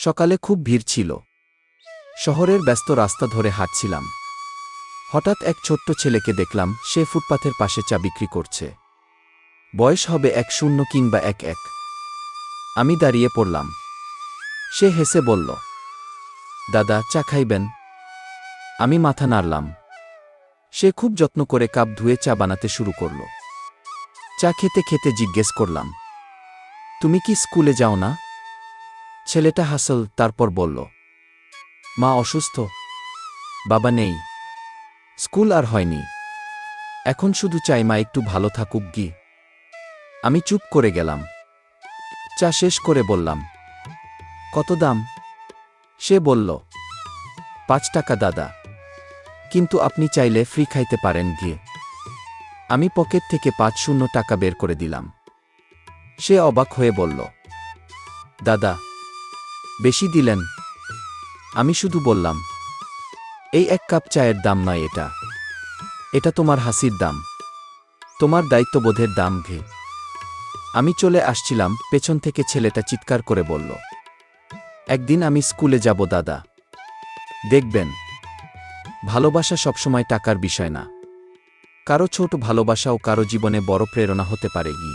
সকালে খুব ভিড় ছিল। শহরের ব্যস্ত রাস্তা ধরে হাঁটছিলাম। হঠাৎ এক ছোট্ট ছেলেকে দেখলাম, সে ফুটপাথের পাশে চা বিক্রি করছে। বয়স হবে এক শূন্য কিংবা এক এক। আমি দাঁড়িয়ে পড়লাম। সে হেসে বলল, দাদা, চা খাইবেন? আমি মাথা নাড়লাম। সে খুব যত্ন করে কাপ ধুয়ে চা বানাতে শুরু করল। চা খেতে খেতে জিজ্ঞেস করলাম, তুমি কি স্কুলে যাও না? ছেলেটা হাসল, তারপর বলল, মা অসুস্থ? বাবা নেই। স্কুল আর হয়নি। এখন শুধু চাই মা একটু ভালো থাকুক গি। আমি চুপ করে গেলাম। চা শেষ করে বললাম, কত দাম? সে বলল, পাঁচ টাকা দাদা। কিন্তু আপনি চাইলে ফ্রি খাইতে পারেন গিয়ে আমি পকেট থেকে পাঁচ শূন্য টাকা বের করে দিলাম। সে অবাক হয়ে বলল, দাদা বেশি দিলেন। আমি শুধু বললাম, এই এক কাপ চায়ের দাম নয় এটা। এটা তোমার হাসির দাম। তোমার দায়িত্ববোধের দাম ঘে। আমি চলে আসছিলাম, পেছন থেকে ছেলেটা চিৎকার করে বলল, একদিন আমি স্কুলে যাব দাদা। দেখবেন, ভালোবাসা সবসময় টাকার বিষয় না। কারও ছোট ভালোবাসাও কারও জীবনে বড় প্রেরণা হতে পারে গি